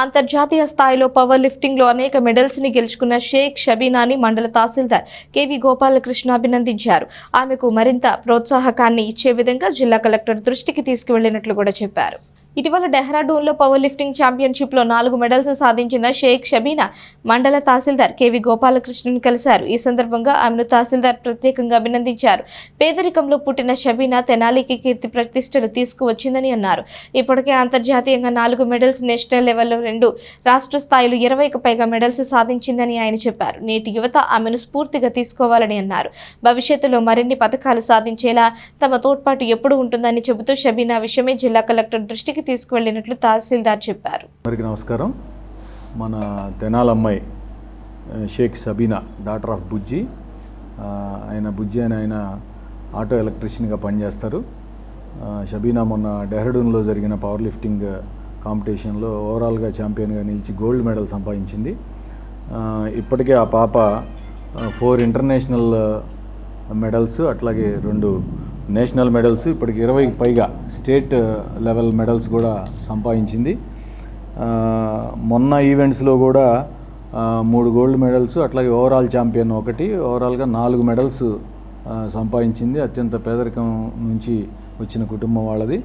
అంతర్జాతీయ స్థాయిలో పవర్ లిఫ్టింగ్లో అనేక మెడల్స్ని గెలుచుకున్న షేక్ షబీనాని మండల తహసీల్దార్ కేవి గోపాలకృష్ణ అభినందించారు. ఆమెకు మరింత ప్రోత్సాహకాన్ని ఇచ్చే విధంగా జిల్లా కలెక్టర్ దృష్టికి తీసుకువెళ్ళినట్లు కూడా చెప్పారు. ఇటీవల డెహ్రాడూన్లో పవర్ లిఫ్టింగ్ ఛాంపియన్షిప్లో నాలుగు మెడల్స్ సాధించిన షేక్ షబీనా మండల తహసీల్దార్ కేవి గోపాలకృష్ణను కలిశారు. ఈ సందర్భంగా ఆమెను తహసీల్దార్ ప్రత్యేకంగా అభినందించారు. పేదరికంలో పుట్టిన షబీనా తెనాలికి కీర్తి ప్రతిష్టలు తీసుకువచ్చిందని అన్నారు. ఇప్పటికే అంతర్జాతీయంగా నాలుగు మెడల్స్ నేషనల్ లెవెల్లో రెండు రాష్ట్ర స్థాయిలో ఇరవైకి పైగా మెడల్స్ సాధించిందని ఆయన చెప్పారు. నేటి యువత ఆమెను స్ఫూర్తిగా తీసుకోవాలని అన్నారు. భవిష్యత్తులో మరిన్ని పథకాలు సాధించేలా తమ తోడ్పాటు ఎప్పుడు ఉంటుందని చెబుతూ షబీనా విషయమే జిల్లా కలెక్టర్ దృష్టికి తీసుకువెళ్ళినట్లు తహసీల్దార్ చెప్పారు. అందరికీ నమస్కారం. మన తెనాల అమ్మాయి షేక్ సబీనా డాటర్ ఆఫ్ బుజ్జి ఆయన బుజ్జి అని ఆయన ఆటో ఎలక్ట్రీషియన్గా పనిచేస్తారు. షబీనా మొన్న డెహ్రాడూన్లో జరిగిన పవర్ లిఫ్టింగ్ కాంపిటీషన్లో ఓవరాల్గా ఛాంపియన్గా నిలిచి గోల్డ్ మెడల్ సంపాదించింది. ఇప్పటికే ఆ పాప ఫోర్ ఇంటర్నేషనల్ మెడల్స్ అట్లాగే రెండు నేషనల్ మెడల్స్ ఇప్పటికి ఇరవైకి పైగా స్టేట్ లెవెల్ మెడల్స్ కూడా సంపాదించింది. మొన్న ఈవెంట్స్లో కూడా మూడు గోల్డ్ మెడల్స్ అట్లాగే ఓవరాల్ ఛాంపియన్ ఒకటి ఓవరాల్గా నాలుగు మెడల్స్ సంపాదించింది. అత్యంత పేదరికం నుంచి వచ్చిన కుటుంబం వాళ్ళది.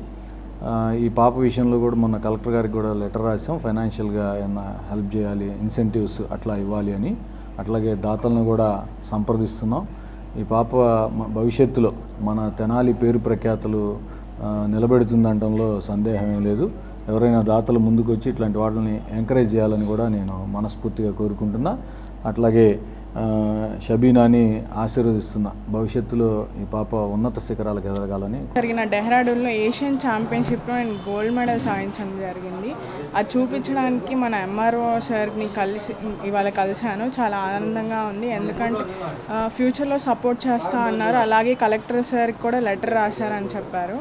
ఈ పాప విషయంలో కూడా మొన్న కలెక్టర్ గారికి కూడా లెటర్ రాసాం ఫైనాన్షియల్గా ఏమైనా హెల్ప్ చేయాలి ఇన్సెంటివ్స్ అట్లా ఇవ్వాలి అని. అట్లాగే దాతలను కూడా సంప్రదిస్తున్నాం. ఈ పాప భవిష్యత్తులో మన తెనాలి పేరు ప్రఖ్యాతులు ఆ, నిలబెడుతుందనడంలో సందేహం లేదు. ఎవరైనా దాతలు ముందుకు వచ్చి ఇట్లాంటి వాటిని ఎంకరేజ్ చేయాలని కూడా నేను మనస్ఫూర్తిగా కోరుకుంటున్నా. అట్లాగే షబీనాని ఆశీర్వదిస్తున్నా భవిష్యత్తులో ఈ పాప ఉన్నత శిఖరాలకు ఎదగాలని జరిగిన డెహ్రాడూన్లో ఏషియన్ ఛాంపియన్షిప్లో నేను గోల్డ్ మెడల్ సాధించడం జరిగింది. అది చూపించడానికి మన ఎంఆర్ఓ సార్ని కలిసి ఇవాళ కలిశాను. చాలా ఆనందంగా ఉంది. ఎందుకంటే ఫ్యూచర్లో సపోర్ట్ చేస్తా అన్నారు. అలాగే కలెక్టర్ సార్కి కూడా లెటర్ రాశారని చెప్పారు.